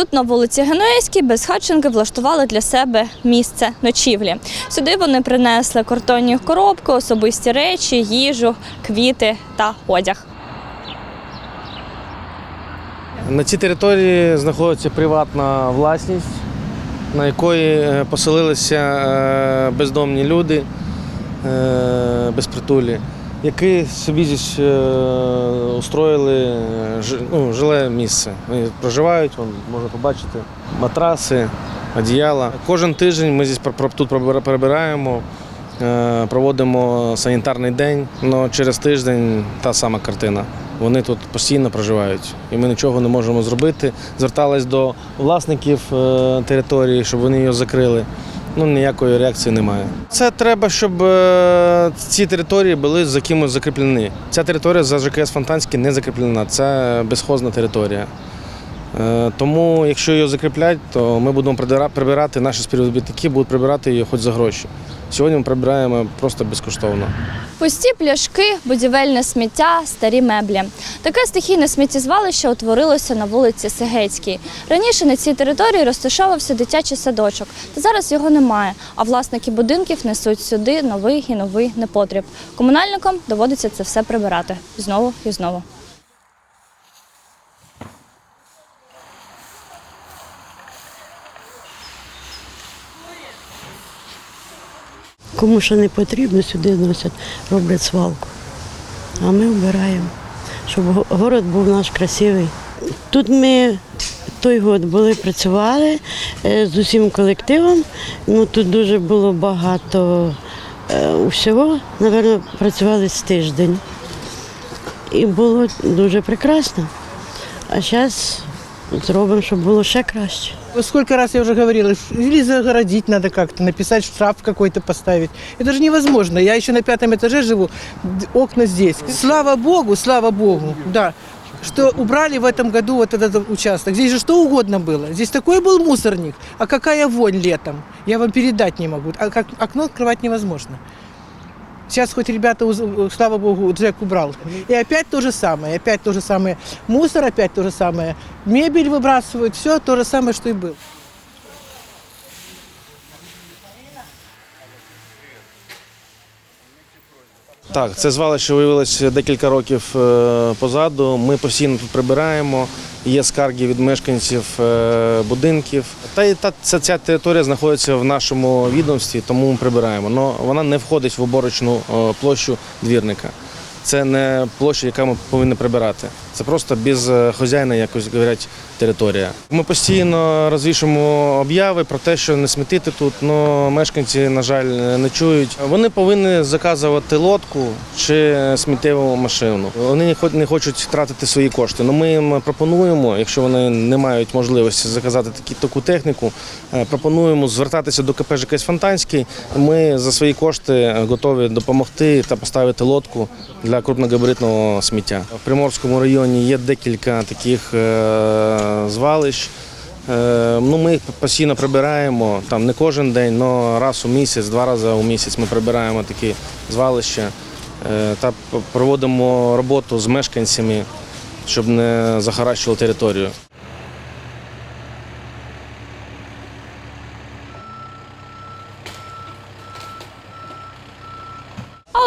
Тут на вулиці Генуезькій безхатченки влаштували для себе місце ночівлі. Сюди вони принесли картонні коробки, особисті речі, їжу, квіти та одяг. На цій території знаходиться приватна власність, на якої е, поселилися е, бездомні люди, е, безпритулі, які собі здесь устроїли е, ну, жиле місце. Вони проживають, вон, можна побачити, матраси, одіяла. Кожен тиждень ми здесь тут прибираємо, е, проводимо санітарний день, але через тиждень та сама картина. Вони тут постійно проживають, і ми нічого не можемо зробити. Звертались до власників е, території, щоб вони її закрили. Ну ніякої реакції немає. Це треба, щоб е, ці території були за кимось закріплені. Ця територія за ЖКС Фонтанський не закріплена, це безхозна територія. Е, Тому, якщо її закріплять, то ми будемо прибирати, наші співробітники будуть прибирати її хоч за гроші. Сьогодні ми прибираємо просто безкоштовно. Пусті пляшки, будівельне сміття, старі меблі. Таке стихійне сміттєзвалище утворилося на вулиці Сегецькій. Раніше на цій території розташовувався дитячий садочок, та зараз його немає. А власники будинків несуть сюди новий і новий непотріб. Комунальникам доводиться це все прибирати знову і знову. Кому що не потрібно, сюди носять, роблять свалку. А ми вбираємо, щоб го- город був наш красивий. Тут ми той год були, працювали е, з усім колективом. Ну, тут дуже було багато е, усього. Напевно, працювали з тиждень. І було дуже прекрасно. А зараз зробимо, щоб було ще краще. Сколько раз я уже говорила, или загородить надо как-то, написать штраф какой-то поставить. Это же невозможно. Я еще на пятом этаже живу, д- окна здесь. Слава Богу, слава Богу, да, что убрали в этом году вот этот участок. Здесь же что угодно было. Здесь такой был мусорник, а какая вонь летом. Я вам передать не могу. А как окно открывать невозможно. Сейчас хоть ребята, уз- слава богу, Джек убрал. И опять то же самое, опять то же самое. Мусор опять то же самое. Мебель выбрасывают, все то же самое, что и было. Так, це звалище виявилося декілька років е, позаду. Ми постійно тут прибираємо. Є скарги від мешканців е, будинків. Та й та ця, ця територія знаходиться в нашому відомстві, тому ми прибираємо. Но вона не входить в уборочну е, площу двірника. Це не площа, яка ми повинні прибирати. Це просто без е, хазяїна, якось говорять, територія. Ми постійно розвішуємо обяви про те, що не смітити тут, але мешканці, на жаль, не чують. Вони повинні заказувати лодку чи сміттєву машину. Вони не хочуть тратити свої кошти. Але ми їм пропонуємо, якщо вони не мають можливості заказати такі, таку техніку, е, пропонуємо звертатися до КП ЖКС Фонтанський. Ми за свої кошти готові допомогти та поставити лодку для крупногабаритного сміття. В Приморському районі є декілька таких е, звалищ. Е, Ну, ми постійно прибираємо, там не кожен день, але раз у місяць, два рази у місяць ми прибираємо такі звалища е, та проводимо роботу з мешканцями, щоб не захаращували територію.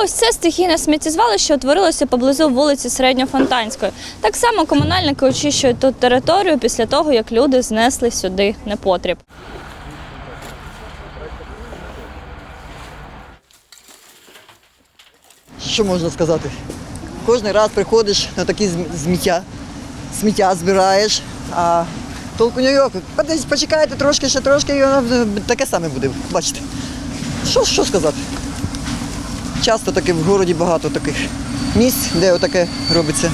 Ось це стихійне сміттєзвалище утворилося поблизу вулиці Середньофонтанської. Так само комунальники очищують тут територію після того, як люди знесли сюди непотріб. Що можна сказати? Кожен раз приходиш на такі зміття, сміття збираєш, а толку. Подивись, почекайте трошки, ще трошки, і воно таке саме буде. Бачите. Що, що сказати? Часто таки в городі багато таких місць, де отаке робиться.